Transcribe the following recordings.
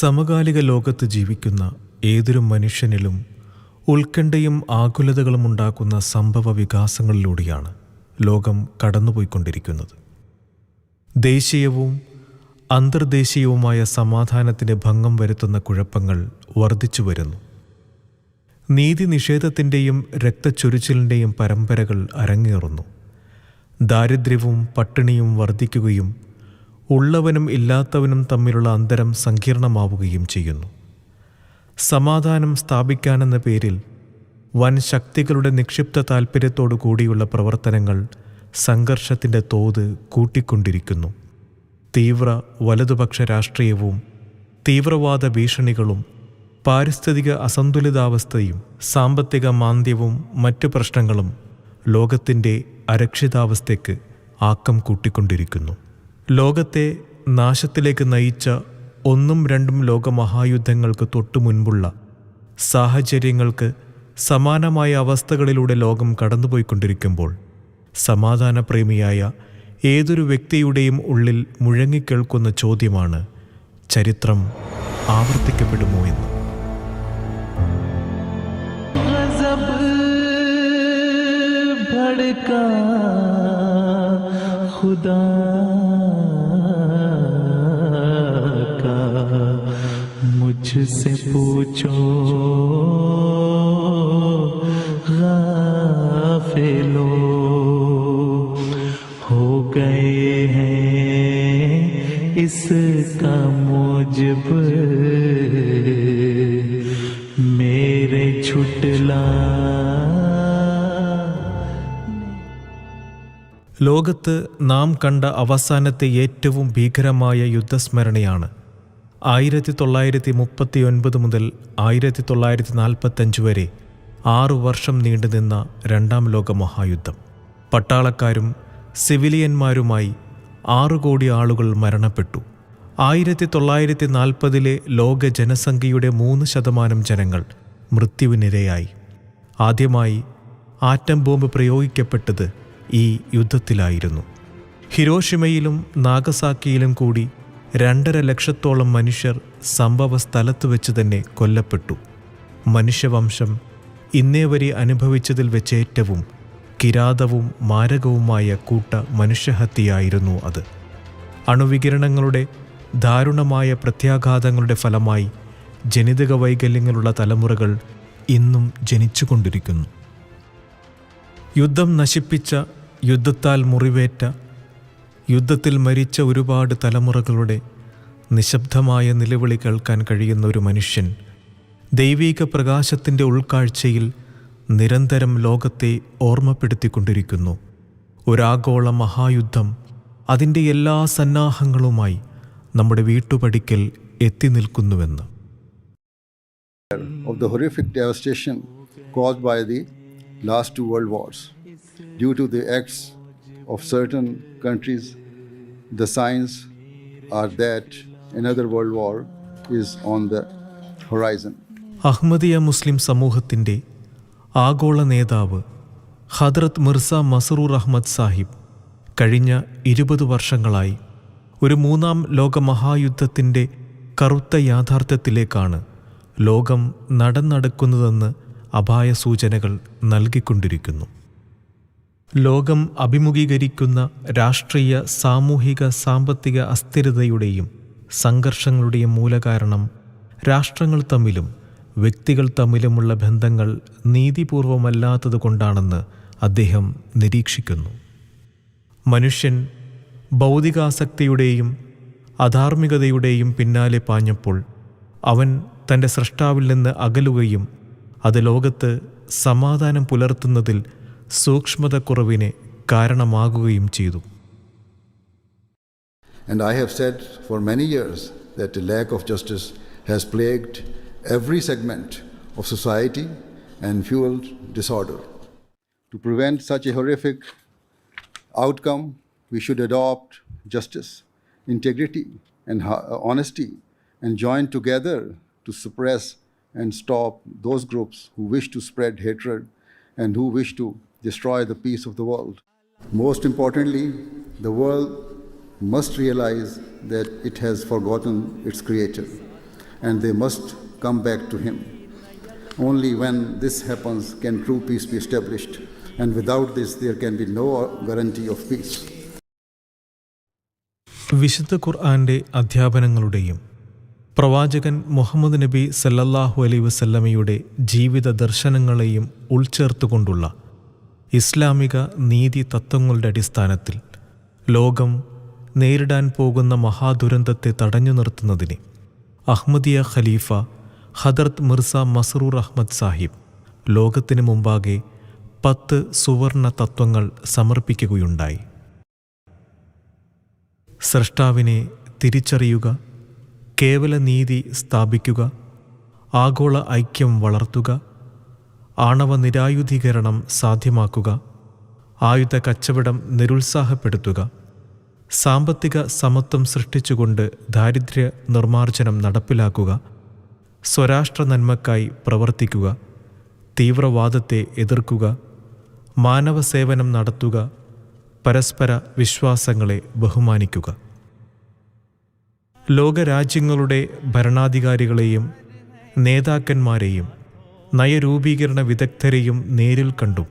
സമകാലിക ലോകത്ത് ജീവിക്കുന്ന ഏതൊരു മനുഷ്യനിലും ഉത്കണ്ഠയും ആകുലതകളും ഉണ്ടാക്കുന്ന സംഭവ വികാസങ്ങളിലൂടെയാണ് ലോകം കടന്നുപോയിക്കൊണ്ടിരിക്കുന്നത്. ദേശീയവും അന്തർദേശീയവുമായ സമാധാനത്തിന് ഭംഗം വരുത്തുന്ന കുഴപ്പങ്ങൾ വർദ്ധിച്ചു വരുന്നു. നീതി നിഷേധത്തിന്റെയും രക്തച്ചൊരിച്ചിലിന്റെയും പരമ്പരകൾ അരങ്ങേറുന്നു. ദാരിദ്ര്യവും പട്ടിണിയും വർദ്ധിക്കുകയും ഉള്ളവനും ഇല്ലാത്തവനും തമ്മിലുള്ള അന്തരം സങ്കീർണമാവുകയും ചെയ്യുന്നു. സമാധാനം സ്ഥാപിക്കാനെന്ന പേരിൽ വൻ ശക്തികളുടെ നിക്ഷിപ്ത താൽപ്പര്യത്തോടു കൂടിയുള്ള പ്രവർത്തനങ്ങൾ സംഘർഷത്തിന്റെ തോത് കൂട്ടിക്കൊണ്ടിരിക്കുന്നു. തീവ്ര വലതുപക്ഷ രാഷ്ട്രീയവും തീവ്രവാദ ഭീഷണികളും പാരിസ്ഥിതിക അസന്തുലിതാവസ്ഥയും സാമ്പത്തിക മാന്ദ്യവും മറ്റ് പ്രശ്നങ്ങളും ലോകത്തിന്റെ അരക്ഷിതാവസ്ഥയ്ക്ക് ആക്കം കൂട്ടിക്കൊണ്ടിരിക്കുന്നു. ലോകത്തെ നാശത്തിലേക്ക് നയിച്ച ഒന്നും രണ്ടും ലോകമഹായുദ്ധങ്ങൾക്ക് തൊട്ടു മുൻപുള്ള സാഹചര്യങ്ങൾക്ക് സമാനമായ അവസ്ഥകളിലൂടെ ലോകം കടന്നുപോയിക്കൊണ്ടിരിക്കുമ്പോൾ സമാധാനപ്രേമിയായ ഏതൊരു വ്യക്തിയുടെയും ഉള്ളിൽ മുഴങ്ങിക്കേൾക്കുന്ന ചോദ്യമാണ് ചരിത്രം ആവർത്തിക്കപ്പെടുമോ എന്ന്. ഭടക്കാ मुझसे पूछो गाफिलो हो गए हैं इसका मुजब मेरे छुटला ലോകത്ത് നാം കണ്ട അവസാനത്തെ ഏറ്റവും ഭീകരമായ യുദ്ധസ്മരണയാണ് ആയിരത്തി തൊള്ളായിരത്തി മുപ്പത്തി ഒൻപത് മുതൽ ആയിരത്തി തൊള്ളായിരത്തി നാൽപ്പത്തഞ്ച് വരെ ആറു വർഷം നീണ്ടുനിന്ന രണ്ടാം ലോക മഹായുദ്ധം. പട്ടാളക്കാരും സിവിലിയന്മാരുമായി ആറു കോടി ആളുകൾ മരണപ്പെട്ടു. ആയിരത്തി തൊള്ളായിരത്തി നാൽപ്പതിലെ ലോക ജനസംഖ്യയുടെ മൂന്ന് ശതമാനം ജനങ്ങൾ മൃത്യുവിനിരയായി. ആദ്യമായി ആറ്റം ബോംബ് പ്രയോഗിക്കപ്പെട്ടത് ഈ യുദ്ധത്തിലായിരുന്നു. ഹിരോഷിമയിലും നാഗസാക്കിയിലും കൂടി രണ്ടര ലക്ഷത്തോളം മനുഷ്യർ സംഭവ സ്ഥലത്ത് വെച്ച് തന്നെ കൊല്ലപ്പെട്ടു. മനുഷ്യവംശം ഇന്നേ വരെ അനുഭവിച്ചതിൽ വെച്ച് ഏറ്റവും കിരാതവും മാരകവുമായ കൂട്ട മനുഷ്യഹത്യയായിരുന്നു അത്. അണുവികിരണങ്ങളുടെ ദാരുണമായ പ്രത്യാഘാതങ്ങളുടെ ഫലമായി ജനിതക വൈകല്യങ്ങളുള്ള തലമുറകൾ ഇന്നും ജനിച്ചുകൊണ്ടിരിക്കുന്നു. യുദ്ധം നശിപ്പിച്ച യുദ്ധത്താൽ മുറിവേറ്റ യുദ്ധത്തിൽ മരിച്ച ഒരുപാട് തലമുറകളുടെ നിശബ്ദമായ നിലവിളി കേൾക്കാൻ കഴിയുന്ന ഒരു മനുഷ്യൻ ദൈവീക പ്രകാശത്തിന്റെ ഉൾക്കാഴ്ചയിൽ നിരന്തരം ലോകത്തെ ഓർമ്മപ്പെടുത്തിക്കൊണ്ടിരിക്കുന്നു ഒരാഗോള മഹായുദ്ധം അതിന്റെ എല്ലാ സന്നാഹങ്ങളുമായി നമ്മുടെ വീട്ടുപടിക്കൽ എത്തി നിൽക്കുന്നുവെന്ന് of the horrific devastation caused by the last two world wars. Due to the acts of certain the signs are that another world war is on the horizon. Ahmadiyya മുസ്ലിം സമൂഹത്തിന്റെ ആഗോള നേതാവ് ഹദ്രത് മിർസ മസറൂർ അഹമ്മദ് സാഹിബ് കഴിഞ്ഞ ഇരുപത് വർഷങ്ങളായി ഒരു മൂന്നാം ലോകമഹായുദ്ധത്തിന്റെ കറുത്ത യാഥാർത്ഥ്യത്തിലേക്കാണ് ലോകം നടന്നടക്കുന്നതെന്ന് അപായ സൂചനകൾ നൽകിക്കൊണ്ടിരിക്കുന്നു ലോകം അഭിമുഖീകരിക്കുന്ന രാഷ്ട്രീയ സാമൂഹിക സാമ്പത്തിക അസ്ഥിരതയുടെയും സംഘർഷങ്ങളുടെയും മൂലകാരണം രാഷ്ട്രങ്ങൾ തമ്മിലും വ്യക്തികൾ തമ്മിലുമുള്ള ബന്ധങ്ങൾ നീതിപൂർവമല്ലാത്തത് കൊണ്ടാണെന്ന് അദ്ദേഹം നിരീക്ഷിക്കുന്നു. മനുഷ്യൻ ഭൗതികാസക്തിയുടെയും അധാർമികതയുടെയും പിന്നാലെ പാഞ്ഞപ്പോൾ അവൻ തന്റെ സൃഷ്ടാവിൽ നിന്ന് അകലുകയും അത് ലോകത്ത് സമാധാനം പുലർത്തുന്നതിൽ സൂക്ഷ്മതക്കുറവിന് കാരണമാകുകയും ചെയ്തു And I have said for many years that the lack of justice has plagued every segment of society and fueled disorder. To prevent such a horrific outcome, we should adopt justice, integrity, and ho- honesty and join together to suppress and stop those groups who wish to spread hatred and who wish to destroy the peace of the world. Most importantly, the world must realize that it has forgotten its creator and they must come back to Him. Only when this happens can true peace be established, and without this, there can be no guarantee of peace. വിശുദ്ധ ഖുർആന്റെ അധ്യാപനങ്ങളുടെയും പ്രവാചകൻ മുഹമ്മദ് നബി സല്ലല്ലാഹു അലൈ വസല്ലമയുടെ ജീവിത ദർശനങ്ങളെയും ഉൾച്ചേർത്തുകൊണ്ടുള്ള ഇസ്ലാമിക നീതി തത്വങ്ങളുടെ അടിസ്ഥാനത്തിൽ ലോകം നേരിടാൻ പോകുന്ന മഹാദുരന്തത്തെ തടഞ്ഞു നിർത്തുന്നതിന് അഹമ്മദിയ ഖലീഫ ഹദർത്ത് മിർസ മസറൂർ അഹമ്മദ് സാഹിബ് ലോകത്തിന് മുമ്പാകെ പത്ത് സുവർണ തത്വങ്ങൾ സമർപ്പിക്കുകയുണ്ടായി. സൃഷ്ടാവിനെ തിരിച്ചറിയുക കേവല നീതി സ്ഥാപിക്കുക ആഗോള ഐക്യം വളർത്തുക ആണവ നിരായുധീകരണം സാധ്യമാക്കുക. ആയുധ കച്ചവടം നിരുത്സാഹപ്പെടുത്തുക. സാമ്പത്തിക സമത്വം സൃഷ്ടിച്ചുകൊണ്ട് ദാരിദ്ര്യ നിർമ്മാർജനം നടപ്പിലാക്കുക. സ്വരാഷ്ട്ര നന്മക്കായി പ്രവർത്തിക്കുക. തീവ്രവാദത്തെ എതിർക്കുക. മാനവ സേവനം നടത്തുക. പരസ്പര വിശ്വാസങ്ങളെ ബഹുമാനിക്കുക. ലോകരാജ്യങ്ങളുടെ ഭരണാധികാരികളെയും നേതാക്കന്മാരെയും നയരൂപീകരണ വിദഗ്ധരെയും നേരിൽ കണ്ടു.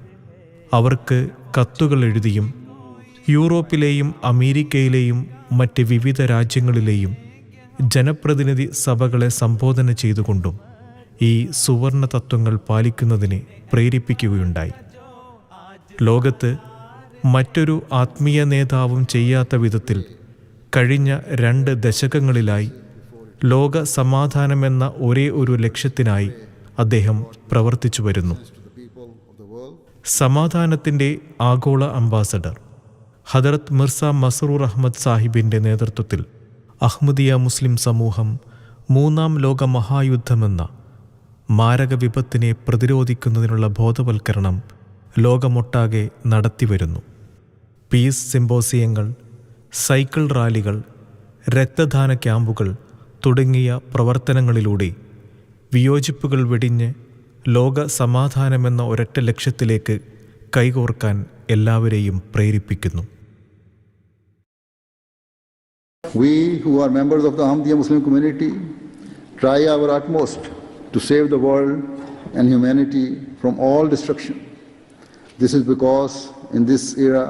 അവർക്ക് കത്തുകൾ എഴുതിയും യൂറോപ്പിലെയും അമേരിക്കയിലെയും മറ്റ് വിവിധ രാജ്യങ്ങളിലെയും ജനപ്രതിനിധി സഭകളെ സംബോധന ചെയ്തുകൊണ്ടും ഈ സുവർണ തത്വങ്ങൾ പാലിക്കുന്നതിനെ പ്രേരിപ്പിക്കുകയുണ്ടായി. ലോകത്ത് മറ്റൊരു ആത്മീയ നേതാവും ചെയ്യാത്ത വിധത്തിൽ കഴിഞ്ഞ രണ്ട് ദശകങ്ങളിലായി ലോക സമാധാനമെന്ന ഒരേ ഒരു ലക്ഷ്യത്തിനായി അദ്ദേഹം പ്രവർത്തിച്ചു വരുന്നു. സമാധാനത്തിന്റെ ആഗോള അംബാസഡർ ഹദറത്ത് മിർസ മസറൂർ അഹമ്മദ് സാഹിബിന്റെ നേതൃത്വത്തിൽ അഹമ്മദിയ മുസ്ലിം സമൂഹം മൂന്നാം ലോക മഹായുദ്ധമെന്ന മാരക വിപത്തിനെ പ്രതിരോധിക്കുന്നതിനുള്ള ബോധവൽക്കരണം ലോകമൊട്ടാകെ നടത്തിവരുന്നു പീസ് സിംബോസിയങ്ങൾ സൈക്കിൾ റാലികൾ രക്തദാന ക്യാമ്പുകൾ തുടങ്ങിയ പ്രവർത്തനങ്ങളിലൂടെ വിയോജിപ്പുകൾ വെടിഞ്ഞ് ലോക സമാധാനമെന്ന ഒരൊറ്റ ലക്ഷ്യത്തിലേക്ക് കൈകോർക്കാൻ എല്ലാവരെയും പ്രേരിപ്പിക്കുന്നു We who are members of the Ahmadiyya Muslim community try our utmost to save the world and humanity from all destruction. This is because in this era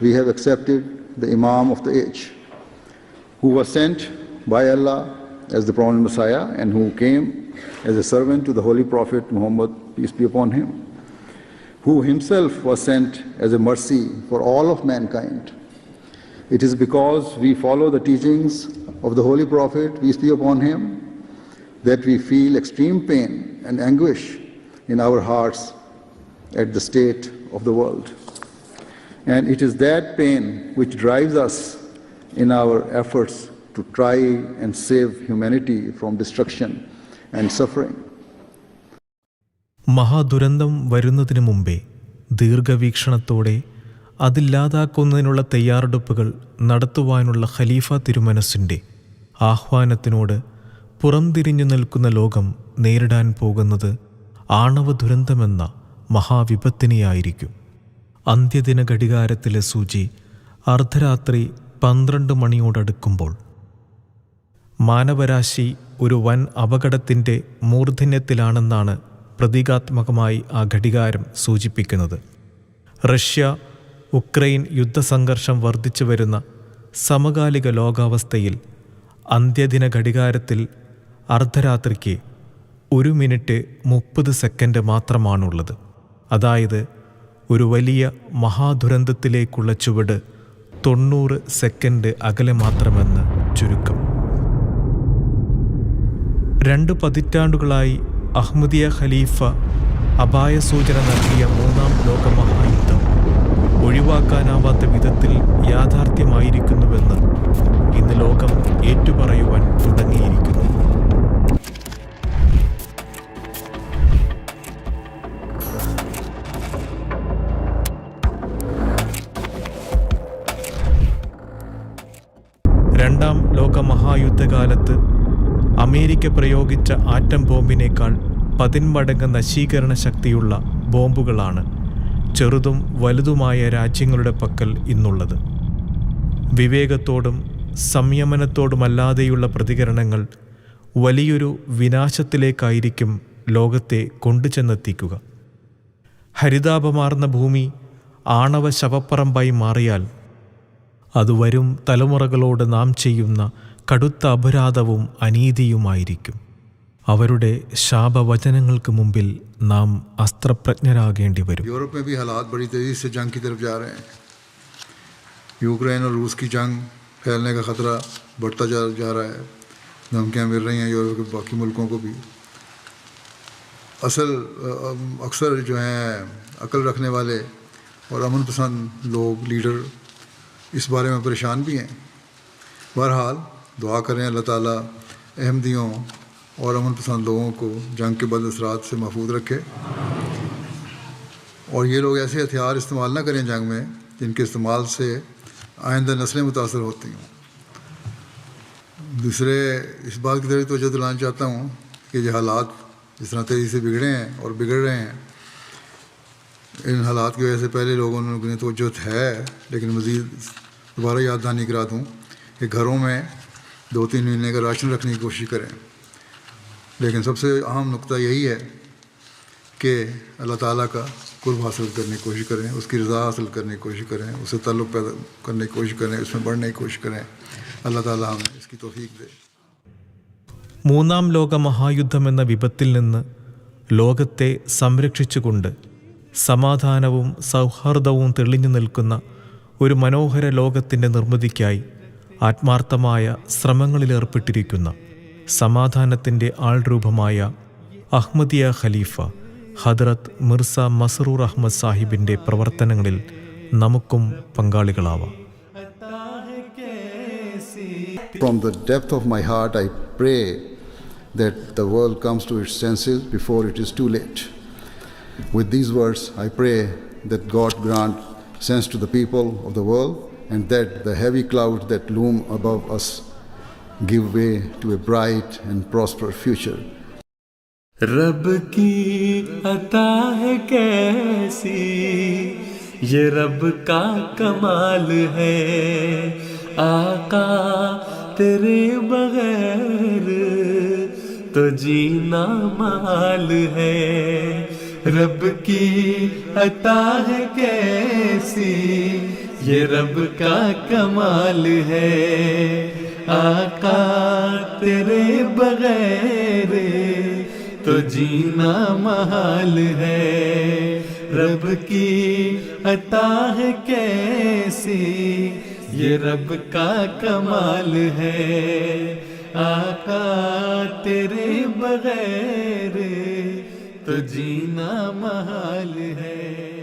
we have accepted the Imam of the age, who was sent by Allah as the promised Messiah and who came as a servant to the Holy Prophet Muhammad, peace be upon him, who himself was sent as a mercy for all of mankind. It is because we follow the teachings of the Holy Prophet, peace be upon him, that we feel extreme pain and anguish in our hearts at the state of the world. And it is that pain which drives us in our efforts to try and save humanity from destruction and suffering. മഹാദുരന്തം വരുന്നതിനു മുമ്പേ ദീർഘവീക്ഷണത്തോടെ അതില്ലാതാക്കുന്നതിനുള്ള തയ്യാറെടുപ്പുകൾ നടത്തുവാനുള്ള ഖലീഫ തിരുമനസ്സിന്റെ ആഹ്വാനത്തിനോട് പുറംതിരിഞ്ഞു നിൽക്കുന്ന ലോകം നേരിടാൻ പോകുന്നത് ആണവ ദുരന്തമെന്ന മഹാവിപത്തിനെയായിരിക്കും അന്ത്യദിന ഘടികാരത്തിലെ സൂചി അർദ്ധരാത്രി പന്ത്രണ്ട് മണിയോടടുക്കുമ്പോൾ മാനവരാശി ഒരു വൻ അപകടത്തിന്റെ മൂർധന്യത്തിലാണെന്നാണ് പ്രതീകാത്മകമായി ആ ഘടികാരം സൂചിപ്പിക്കുന്നത്. റഷ്യ ഉക്രൈൻ യുദ്ധസംഘർഷം വർദ്ധിച്ചു വരുന്ന സമകാലിക ലോകാവസ്ഥയിൽ അന്ത്യദിന ഘടികാരത്തിൽ അർദ്ധരാത്രിക്ക് ഒരു മിനിറ്റ് മുപ്പത് സെക്കൻഡ് മാത്രമാണുള്ളത്. അതായത് ഒരു വലിയ മഹാദുരന്തത്തിലേക്കുള്ള ചുവട് തൊണ്ണൂറ് സെക്കൻഡ് അകലെ മാത്രമെന്ന് ചുരുക്കം. രണ്ട് പതിറ്റാണ്ടുകളായി അഹമ്മദിയ ഖലീഫ അപായ സൂചന നൽകിയ മൂന്നാം ലോകമഹായുദ്ധം ഒഴിവാക്കാനാവാത്ത വിധത്തിൽ യാഥാർത്ഥ്യമായിരിക്കുന്നുവെന്ന് ഇന്ന് ലോകം ഏറ്റുപറയുവാൻ തുടങ്ങിയിരിക്കുന്നു. അമേരിക്ക പ്രയോഗിച്ച ആറ്റം ബോംബിനേക്കാൾ പതിന്മടങ്ങ് നശീകരണ ശക്തിയുള്ള ബോംബുകളാണ് ചെറുതും വലുതുമായ രാജ്യങ്ങളുടെ പക്കൽ ഇന്നുള്ളത്. വിവേകത്തോടും സംയമനത്തോടുമല്ലാതെയുള്ള പ്രതികരണങ്ങൾ വലിയൊരു വിനാശത്തിലേക്കായിരിക്കും ലോകത്തെ കൊണ്ടുചെന്നെത്തിക്കുക. ഹരിതാപമാർന്ന ഭൂമി ആണവ ശവപ്പറമ്പായി മാറിയാൽ അത് വരും തലമുറകളോട് നാം ചെയ്യുന്ന കടുത്ത അപരാധവും അനീതിയുമായിരിക്കും അവരുടെ ശാപവചനങ്ങൾക്ക് മുമ്പിൽ നാം അസ്ത്രപ്രജ്ഞരാകേണ്ടി വരും यूरोप में भी हालात बड़ी तेज़ी से जंग की तरफ जा रहे हैं यूक्रेन और रूस की जंग फैलने का ख़तरा बढ़ता जा जा रहा है धमकियाँ मिल रही हैं यूरोप के बाकी मुल्कों को भी असल अ, अ, अक्सर जो हैं अकल रखने वाले और अमन पसंद लोग लीडर इस बारे में परेशान भी हैं बहरहाल دعا کریں اللہ تعالیٰ احمدیوں اور امن پسند لوگوں کو جنگ کے بد اثرات سے محفوظ رکھے۔ اور یہ لوگ ایسے ہتھیار استعمال نہ کریں جنگ میں جن کے استعمال سے آئندہ نسلیں متاثر ہوتی ہوں۔ دوسرے، اس بات کی طرف توجہ دلانا چاہتا ہوں کہ یہ حالات جس طرح تیزی سے بگڑے ہیں اور بگڑ رہے ہیں، ان حالات کی وجہ سے پہلے لوگوں نے توجہ ہے، لیکن مزید دوبارہ یاد دہانی کرا دوں کہ گھروں میں दो तीन महीने का राशन रखने की कोशिश करें लेकिन सबसे अहम नुकता यही है कि अल्लाह ताला का कुर्ब हासिल करने की कोशिश करें उसकी रज़ा हासिल करने की कोशिश करें उससे ताल्लुक़ पैदा करने की कोशिश करें उसमें बढ़ने की कोशिश करें अल्लाह ताला हमें इसकी तौफीक दे മൂന്നാം ലോക മഹായുദ്ധം എന്ന വിപത്തിൽ നിന്ന് ലോകത്തെ സംരക്ഷിച്ചുകൊണ്ട് സമാധാനവും സൗഹാർദ്ദവും തെളിഞ്ഞു നിൽക്കുന്ന ഒരു മനോഹര ലോകത്തിൻ്റെ നിർമ്മിതിക്കായി ആത്മാർത്ഥമായ ശ്രമങ്ങളിലേർപ്പെട്ടിരിക്കുന്ന സമാധാനത്തിന്റെ ആൾരൂപമായ അഹ്മദിയ ഖലീഫ ഹദ്രത്ത് മിർസ മസറൂർ അഹമ്മദ് സാഹിബിന്റെ പ്രവർത്തനങ്ങളിൽ നമുക്കും പങ്കാളികളാവാം From the depth of my heart, I pray that the world comes to its senses before it is too late. With these words, I pray that God grant sense to the people of the world داوی کلاؤڈ دوم ابو اس گیو وے ٹو اے برائٹ پر فیوچر کمال ہے۔ آقا تیرے بغیر تو جینا نامال ہے۔ رب کی عطا ہے کیسی؟ یہ رب کا کمال ہے۔ آقا تیرے بغیر تو جینا محال ہے۔ رب کی عطا ہے کیسی؟ یہ رب کا کمال ہے۔ آقا تیرے بغیر تو جینا محال ہے۔